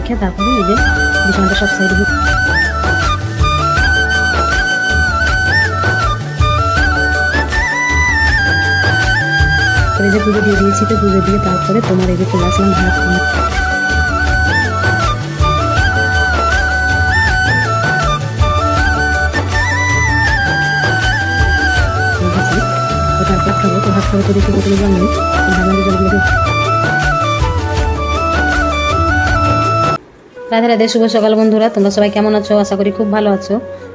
রেখে তারপরে এই যে বিছানাটা সব সাইডে এই যে পুজো দিয়ে দিয়েছি তো, পুজো দিয়ে তারপরে তোমার এই যে চলে আসলাম ভাত তারপর খাব, তো ভাত খাব তো দেখি জল নেই রাধে রাধে, শুভ সকাল বন্ধুরা। তোমরা সবাই কেমন আছো? আশা করি খুব ভালো আছো।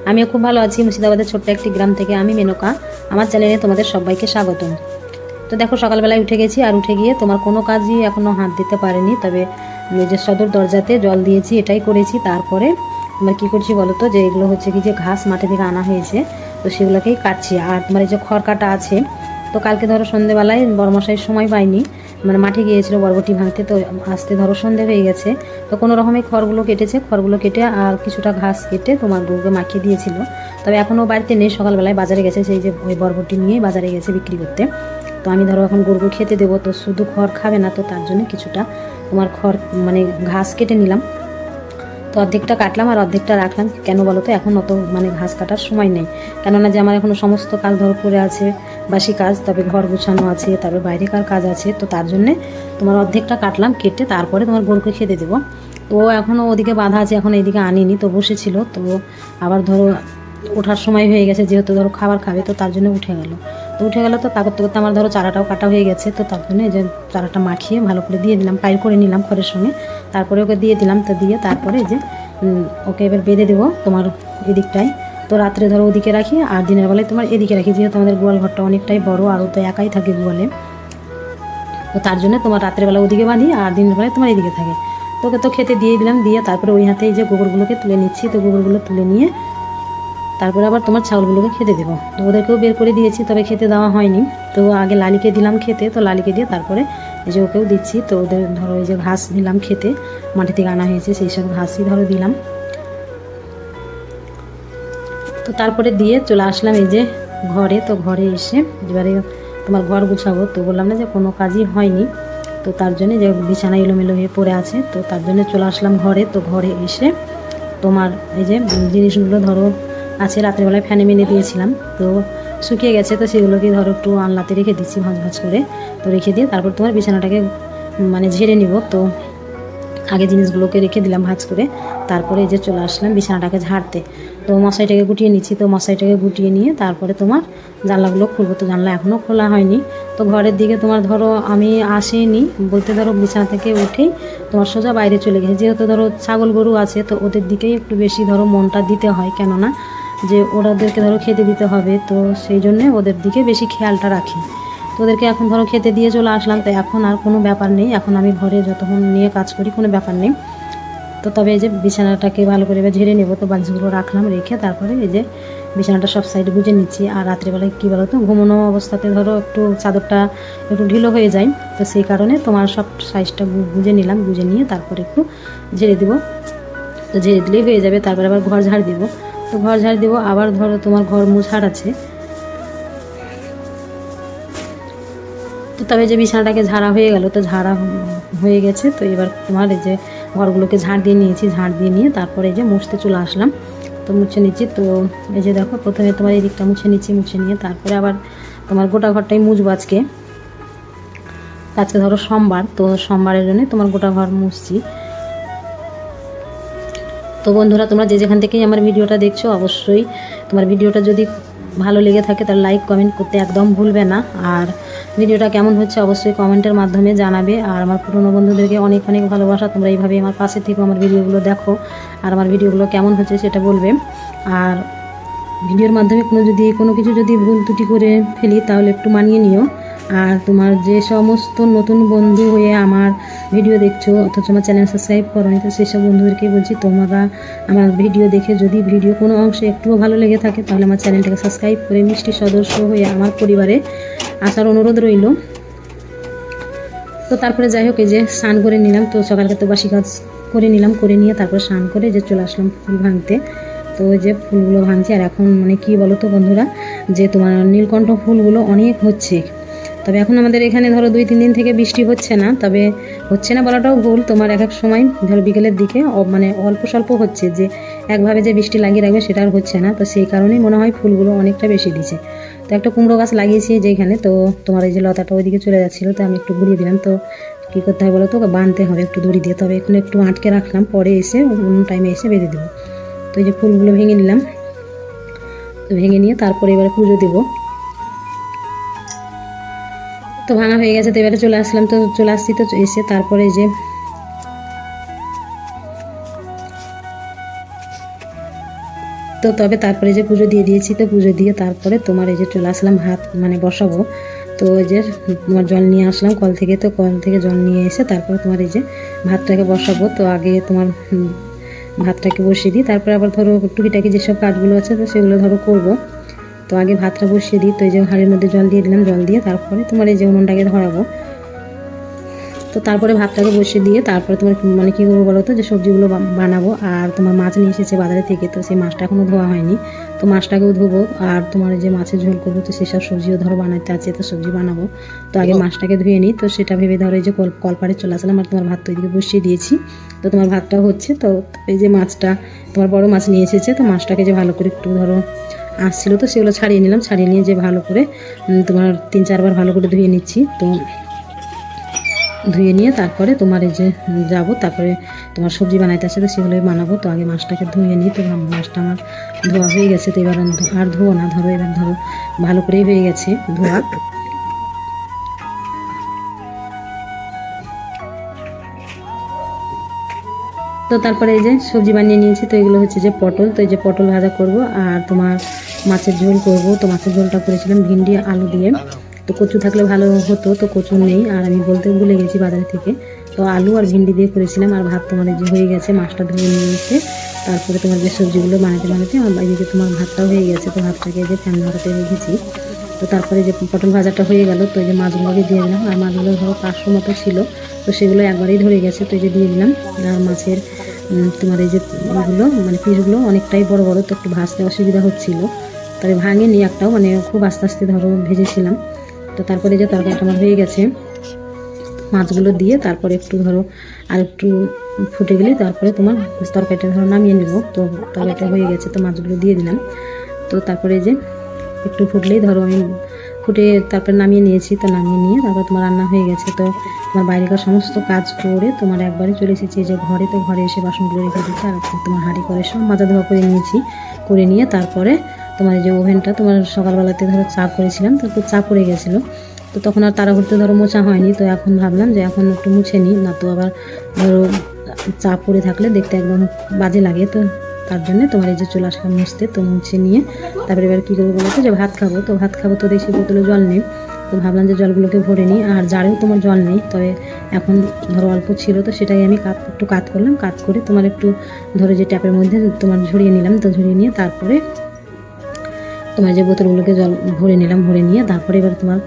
আমিও খুব ভালো আছি। মুর্শিদাবাদের ছোট্ট একটি গ্রাম থেকে আমি মেনকা। আমার চ্যানেলে তোমাদের সবাইকে স্বাগতম। তো দেখো, সকালবেলায় উঠে গেছি আর উঠে গিয়ে তোমার কোনো কাজই এখনও হাত দিতে পারেনি। তবে নিজের সদর দরজাতে জল দিয়েছি, এটাই করেছি। তারপরে তোমার কী করছি বলো তো? যে এগুলো হচ্ছে কি যে ঘাস মাঠে থেকে আনা হয়েছে। তো সেগুলোকেই কাটছি। আর তোমার এই যে খড় কাটা আছে তো কালকে ধরো সন্ধেবেলায় বড়মশাই সময় পাইনি মানে মাঠে গিয়েছিল বরবটি ভাঙতে, তো আসতে ধরো সন্ধে হয়ে গেছে। তো কোনো রকমে খড়গুলো কেটেছে, খড়গুলো কেটে আর কিছুটা ঘাস কেটে তোমার গরুকে মাখিয়ে দিয়েছিল। তবে এখনও বাড়িতে নেই, সকালবেলায় বাজারে গেছে, সেই যে ওই বরবটি নিয়ে বাজারে গেছে বিক্রি করতে। তো আমি ধরো এখন গরুকে খেতে দেবো, তো শুধু খড় খাবে না, তো তার জন্য কিছুটা তোমার খড় মানে ঘাস কেটে নিলাম। তো অর্ধেকটা কাটলাম আর অর্ধেকটা রাখলাম। কেন বলো তো এখন অত মানে ঘাস কাটার সময় নেই। কেননা যে আমার এখনও সমস্ত কাজ ধরো পড়ে আছে, বাসি কাজ, তবে ঘর গুছানো আছে, তারপরে বাইরেকার কাজ আছে, তো তার জন্যে তোমার অর্ধেকটা কাটলাম, কেটে তারপরে তোমার গরুকে খেতে দেবো। তো এখনও ওদিকে বাঁধা আছে, এখন এইদিকে আনিনি, তো বসেছিল। তো আবার ধরো ওঠার সময় হয়ে গেছে, যেহেতু ধরো খাবার খাবে, তো তার জন্য উঠে গেল। তো উঠে গেলো তো তা করতে করতে আমার ধরো চারাটাও কাটা হয়ে গেছে, তো তার জন্য এই যে চারাটা মাখিয়ে ভালো করে দিয়ে দিলাম পাইল করে নিলাম খড়ের সঙ্গে। তারপরে ওকে দিয়ে দিলাম, তো দিয়ে তারপরে যে ওকে এবার বেঁধে দেবো তোমার এদিকটায়। তো রাত্রে ধরো ওদিকে রাখি, আর দিনের বেলায় তোমার এদিকে রাখি, যেহেতু আমাদের গোয়াল ঘরটা অনেকটাই বড়, আর ও তো একাই থাকে গোয়ালে। তো তার জন্য তোমার রাত্রেবেলা ওদিকে বাঁধি, আর দিনের বেলায় তোমার এদিকে থাকে। তোকে তো খেতে দিয়ে দিলাম, দিয়ে তারপরে ওই হাতে যে গোবরগুলোকে তুলে নিচ্ছি, তো গোবরগুলো তুলে নিয়ে তারপরে আবার তোমার ছাগলগুলোকে খেতে দেবো। তো ওদেরকেও বের করে দিয়েছি, তবে খেতে দেওয়া হয়নি। তো আগে লালিকে দিলাম খেতে, তো লালিকে দিয়ে তারপরে এই যে ওকেও দিচ্ছি। তো ওদের ধরো এই যে ঘাস দিলাম খেতে, মাটি থেকে আনা হয়েছে, সেই সব ঘাসই ধরো দিলাম। তো তারপরে দিয়ে চলে আসলাম এই যে ঘরে। তো ঘরে এসে এবারে তোমার ঘর গুছাবো। তো বললাম না যে কোনো কাজই হয়নি। তো তার জন্য যে বিছানা এলোমেলো হয়ে পড়ে আছে। তো তার জন্য চলে আসলাম ঘরে। তো ঘরে এসে তোমার এই যে জিনিসগুলো ধরো আছে রাত্রেবেলায় ফ্যানে মেনে দিয়েছিলাম। তো শুকিয়ে গেছে, তো সেগুলোকে ধরো একটু আনলাতে রেখে দিচ্ছি ভাঁজ ভাঁজ করে। তো রেখে দিয়ে তারপর তোমার বিছানাটাকে মানে ঝেড়ে নিব। তো আগে জিনিসগুলোকে রেখে দিলাম ভাঁজ করে। তারপরে এই যে চলে আসলাম বিছানাটাকে ঝাড়তে। তো মশাইটাকে গুটিয়ে নিচ্ছি। তো মশাইটাকে গুটিয়ে নিয়ে তারপরে তোমার জানলাগুলো খুলবো। তো জানলা এখনও খোলা হয়নি। তো ঘরের দিকে তোমার ধরো আমি আসিনি। বলতে ধরো বিছানা থেকে উঠেই তোমার সোজা বাইরে চলে গেছে। যেহেতু ধরো ছাগল গরু আছে, তো ওদের দিকেই একটু বেশি ধরো মনটা দিতে হয়। কেননা যে ওরাদেরকে ধরো খেতে দিতে হবে, তো সেই জন্যে ওদের দিকে বেশি খেয়ালটা রাখি। তো ওদেরকে এখন ধরো খেতে দিয়ে চলে আসলাম, তো এখন আর কোনো ব্যাপার নেই। এখন আমি ঘরে যতক্ষণ নিয়ে কাজ করি কোনো ব্যাপার নেই। তো তবে এই যে বিছানাটাকে ভালো করে এবার ঝেড়ে নেব, তো বালিশগুলো রাখলাম, রেখে তারপরে এই যে বিছানাটা সব সাইডে গুজে নিচ্ছি। আর রাত্রিবেলায় কী বলো তো, ঘুমানো অবস্থাতে ধরো একটু চাদরটা একটু ঢিলো হয়ে যায়, তো সেই কারণে তোমার সব সাইজটা গুজে নিলাম, গুজে নিয়ে তারপরে একটু ঝেড়ে দিব। তো ঝেড়ে দিলেই হয়ে যাবে, তারপরে আবার ঘর ঝাড় দিব। তো ঘর ঝাড় দিব, আবার ধরো তোমার ঘর মুছার আছে। তো তবে যে বিছানাটাকে ঝাড়া হয়ে গেল, তো ঝাড়া হয়ে গেছে, তো এবার তোমার এই যে ঘরগুলোকে ঝাড় দিয়ে নিয়েছি, ঝাড় দিয়ে নিয়ে তারপরে এই যে মুছতে চলে আসলাম। তো মুছে নিচ্ছি, তো এই যে দেখো, প্রথমে তোমার এই দিকটা মুছে নিচ্ছি, মুছে নিয়ে তারপরে আবার তোমার গোটা ঘরটাই মুছবো আজকে। আজকে ধরো সোমবার, তো সোমবারের জন্য তোমার গোটা ঘর মুছছি। তো বন্ধুরা, তোমরা যে যেখান থেকেই আমার ভিডিওটা দেখছ, অবশ্যই তোমার ভিডিওটা যদি ভালো লেগে থাকে, তাহলে লাইক কমেন্ট করতে একদম ভুলবে না। আর ভিডিওটা কেমন হচ্ছে, অবশ্যই কমেন্টের মাধ্যমে জানাবে। আর আমার পুরনো বন্ধুদেরকে অনেক অনেক ভালোবাসা। তোমরা এইভাবে আমার পাশে থেকে, আমার ভিডিওগুলো দেখো। আর আমার ভিডিওগুলো কেমন হচ্ছে সেটা বলবে। আর ভিডিওর মাধ্যমে কোনো যদি, কোনো কিছু যদি ভুল ত্রুটি করে ফেলি, তাহলে একটু মানিয়ে নিও। আর তোমার যে সমস্ত নতুন বন্ধু হয়ে আমার ভিডিও দেখছ, অথচ আমার চ্যানেল সাবস্ক্রাইব করোনি তো সেসব বন্ধুদেরকে বলছি, তোমরা আমার ভিডিও দেখে যদি ভিডিও কোনো অংশে একটুও ভালো লেগে থাকে, তাহলে আমার চ্যানেলটাকে সাবস্ক্রাইব করে মিষ্টি সদস্য হয়ে আমার পরিবারে আসার অনুরোধ রইল। তো তারপরে যাই হোক, এই যে স্নান করে নিলাম, তো সকালকে তো বাসি কাজ করে নিলাম, করে নিয়ে তারপর স্নান করে যে চলে আসলাম ফুল ভাঙতে। তো যে ফুলগুলো ভাঙছি, আর এখন মানে কি বলো তো বন্ধুরা, যে তোমার নীলকণ্ঠ ফুলগুলো অনেক হচ্ছে। তবে এখন আমাদের এখানে ধরো দুই, তিন দিন থেকে বৃষ্টি হচ্ছে না, তবে হচ্ছে না বলাটাও ভুল। তোমার এক এক সময় ধরো বিকেলের দিকে মানে অল্প স্বল্প হচ্ছে যে একভাবে যে বৃষ্টি লাগিয়ে রাখবে সেটা আর হচ্ছে না। তো সেই কারণেই মনে হয় ফুলগুলো অনেকটা বেশি দিছে। তো একটা কুমড়ো গাছ লাগিয়েছি যেখানে, তো তোমার এই যে লতাটা ওইদিকে চলে যাচ্ছিল, তো আমি একটু ঘুরিয়ে দিলাম। তো কী করতে হবে বলো তো, ওকে বাঁধতে হবে, একটু দড়ি দিয়ে। তবে এখন একটু আটকে রাখলাম, পরে এসে অন্য টাইমে এসে বেঁধে দেবো। তো এই যে ফুলগুলো ভেঙে নিলাম। তো ভেঙে নিয়ে তারপরে এবারে পুজো দেবো। তো ভাঙা হয়ে গেছে তো এবারে চলে আসলাম, তো চলে আসছি তো এসে তারপরে যে তো তবে তারপরে যে পুজো দিয়ে দিয়েছি, তো পুজো দিয়ে তারপরে তোমার এই যে চলে আসলাম ভাত মানে বসাবো। তো এই যে তোমার জল নিয়ে আসলাম কল থেকে, তো কল থেকে জল নিয়ে এসে তারপরে তোমার এই যে ভাতটাকে বসাবো। তো আগে তোমার ভাতটাকে বসিয়ে দিই, তারপরে আবার ধরো টুকিটাকি যেসব কাজগুলো আছে তো সেগুলো ধরো করব। তো আগে ভাতটা বসিয়ে দিই তো এই যে হাঁড়ির মধ্যে জল দিয়ে দিলাম জল দিয়ে তারপরে তোমার এই যে উনুনটাকে ধরাবো। তো তারপরে ভাতটাকে বসিয়ে দিয়ে তারপরে তোমার মানে কী করব বলো তো? যে সবজিগুলো বানাবো আর তোমার মাছ নিয়ে এসেছে বাজারে থেকে তো সেই মাছটা এখনও ধোয়া হয়নি। তো মাছটাকেও ধোবো আর তোমার যে মাছের ঝোল করব তো সেসব সবজিও ধরো বানাতে আছে তো সবজি বানাবো। তো আগে মাছটাকে ধুয়ে নিই তো সেটা ভেবে ধরো এই যে কল কলপাড়ে চলে আসলাম আর তোমার ভাত তো এদিকে বসিয়ে দিয়েছি। তো তোমার ভাতটাও হচ্ছে তো এই যে মাছটা তোমার বড় মাছ নিয়ে এসেছে তো মাছটাকে যে ভালো করে একটু ধরো আসছিল তো, সেগুলো ছাড়িয়ে নিলাম, ছাড়িয়ে নিয়ে যে ভালো করে তোমার তিন চারবার ভালো করে ধুয়ে নিচ্ছি। তো ধুয়ে নিয়ে তারপরে তোমার এই যে যাব, তারপরে তোমার সবজি বানাইতে আছে তো, সেগুলোই বানাবো। তো আগে মাছটাকে ধুয়ে নিই, তো মাছটা আমার ধোয়া হয়ে গেছে, তো এবার আর- ধোবো না, ধরো, এবার ধরো, ভালো করেই হয়ে গেছে ধোয়া। তো তারপরে এই যে সবজি বানিয়ে নিয়েছি, তো এগুলো হচ্ছে যে পটল, তো এই যে পটল ভাজা করব, আর তোমার মাছের ঝোল করব। তো মাছের ঝোলটা করেছিলাম ভিন্ডি আলু দিয়ে। তো কচু থাকলে ভালো হতো, তো কচু নেই। আর আমি বলতে ভুলে গেছি বাজার থেকে। তো আলু আর ভিন্ডি দিয়ে করেছিলাম। আর ভাত তোমার যে হয়ে গেছে, মাছটা ধুয়ে নিয়ে এসে তারপরে তোমার যে সবজিগুলো বানাতে বানাতে আমার এদিকে তোমার ভাতটাও হয়ে গেছে, তো ভাতটাকে যে ফ্যান ধরাতে রেখেছি। তো তারপরে যে পটল ভাজাটা হয়ে গেল, তো এই যে মাছগুলোকে দিয়ে দিলাম। আর মাছগুলো ধরো পাঁচশো মতো ছিল, তো সেগুলো একবারেই ধরে গেছে, তো এই যে দিয়ে দিলাম। আর মাছের তোমার এই যে এগুলো মানে পিসগুলো অনেকটাই বড় বড়, তো একটু ভাজতে অসুবিধা হচ্ছিল। তবে ভাঙেনি একটাও মানে খুব আস্তে আস্তে ধরো ভেজেছিলাম। তো তারপরে যে তরকারিটা আমার হয়ে গেছে, মাছগুলো দিয়ে তারপরে একটু ধরো আর একটু ফুটে গেলে তারপরে তোমার তরকারিটা ধরো নামিয়ে নেব। তো তরকারিটা হয়ে গেছে, তো মাছগুলো দিয়ে দিলাম। তো তারপরে যে একটু ফুটলেই ধরো আমি ফুটে তারপরে নামিয়ে নিয়েছি, তো নামিয়ে নিয়ে তারপর তোমার রান্না হয়ে গেছে। তো তোমার বাইরেকার সমস্ত কাজ করে তোমার একবারে চলে এসেছি যে ঘরে, তো ঘরে এসে বাসনগুলো রেখে দিচ্ছি আর তোমার হাঁড়ি করে সব মাজা ধোয়া করে নিয়েছি। করে নিয়ে তারপরে তোমার যে ওভেনটা, তোমার সকালবেলাতে ধরো চা করেছিলাম তো চা পড়ে গেছিল। তো তখন আর তাড়াহুড়তে ধরো মোচা হয়নি, তো এখন ভাবলাম যে এখন একটু মুছে নিই, না তো আবার ধরো চা পড়ে থাকলে দেখতে একদম বাজে লাগে। তো তার জন্য তোমার এই যে চলে আসলাম মুছতে তো মুছে নিয়ে তারপরে এবার কী করব বলো তো? যে ভাত খাব, তো ভাত খাব তো দেখি বোতলে জল নেই। তো ভাবলাম যে জলগুলোকে ভরে নিই, আর জারেও তোমার জল নেই। তবে এখন ধরো অল্প ছিল, তো সেটাই আমি কাত একটু কাত করলাম। কাত করে তোমার একটু ধরো যে ট্যাপের মধ্যে তোমার ঝরিয়ে নিলাম, তো ঝরিয়ে নিয়ে তারপরে তোমার যে বোতলগুলোকে জল ভরে নিলাম, ভরে নিয়ে তারপরে এবার তোমার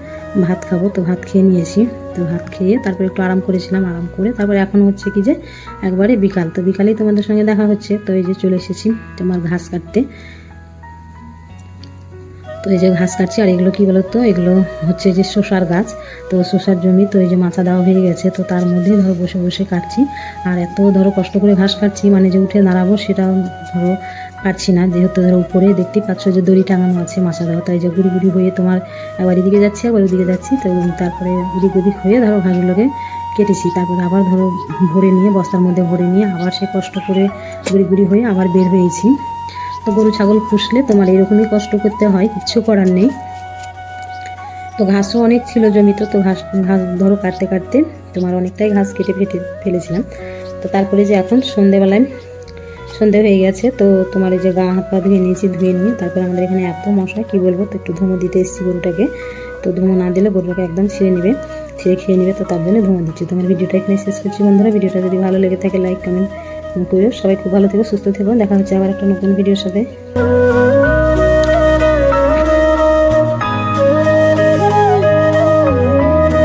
ভাত খাব। তো ভাত খেয়ে নিয়েছি। তো ভাত খেয়ে তারপরে একটু আরাম করেছিলাম, আরাম করে তারপরে এখন হচ্ছে কি যে একবারে বিকাল। তো বিকালেই তোমাদের সঙ্গে দেখা হচ্ছে। তো এই যে চলে এসেছি তোমার ঘাস কাটতে। তো এই যে ঘাস কাটছি, আর এগুলো কি বলতো? এগুলো হচ্ছে যে শসার গাছ। তো শসার জমি, তো এই যে মাচা দেওয়া হয়ে গেছে। তো তার মধ্যেই ধরো বসে বসে কাটছি। আর এত ধরো কষ্ট করে ঘাস কাটছি মানে যে উঠে দাঁড়াবো সেটাও ধরো পারছি না। যেহেতু ধরো উপরে দেখতেই পাচ্ছ যে দড়ি টাঙানো আছে মাচা ধরো তাই যে গুড়ি গুড়ি হয়ে তোমার একবার এদিকে যাচ্ছি একবার ওদিকে যাচ্ছি। তো তারপরে ওদিক ওদিক হয়ে ধরো ঘাসগুলোকে কেটেছি। তারপরে আবার ধরো ভরে নিয়ে, বস্তার মধ্যে ভরে নিয়ে আবার সে কষ্ট করে গুড়ি গুড়ি হয়ে আবার বের হয়েছি। তো গরু, ছাগল পুষলে তোমার এরকমই কষ্ট করতে হয়, কিচ্ছু করার নেই। তো ঘাসও অনেক ছিল জমিতে, তো ঘাস ঘাস ধরো কাটতে কাটতে তোমার অনেকটাই ঘাস কেটে ফেটে ফেলেছিলাম। তো তারপরে যে এখন সন্ধেবেলায় সন্ধে হয়ে গেছে, তো তোমার এই যে গা হাত পা ধুয়ে নিয়েছি, ধুয়ে নিয়ে তারপর আমাদের এখানে এত মশা কি বলব, তো একটু ধুমো দিতে এসেছি গরুটাকে। তো ধুমো না দিলে গরুটাকে একদম ছিঁড়ে নেবে, ছিঁড়ে খেয়ে নেবে, তো তার জন্য ধুমো দিচ্ছি। তোমার ভিডিওটা এখানে শেষ করছি বন্ধুরা, ভিডিওটা যদি ভালো লেগে থাকে লাইক কমেন্ট করে সবাই খুব ভালো থেকো, সুস্থ থেকো। দেখা হচ্ছে আবার একটা নতুন ভিডিওর সাথে।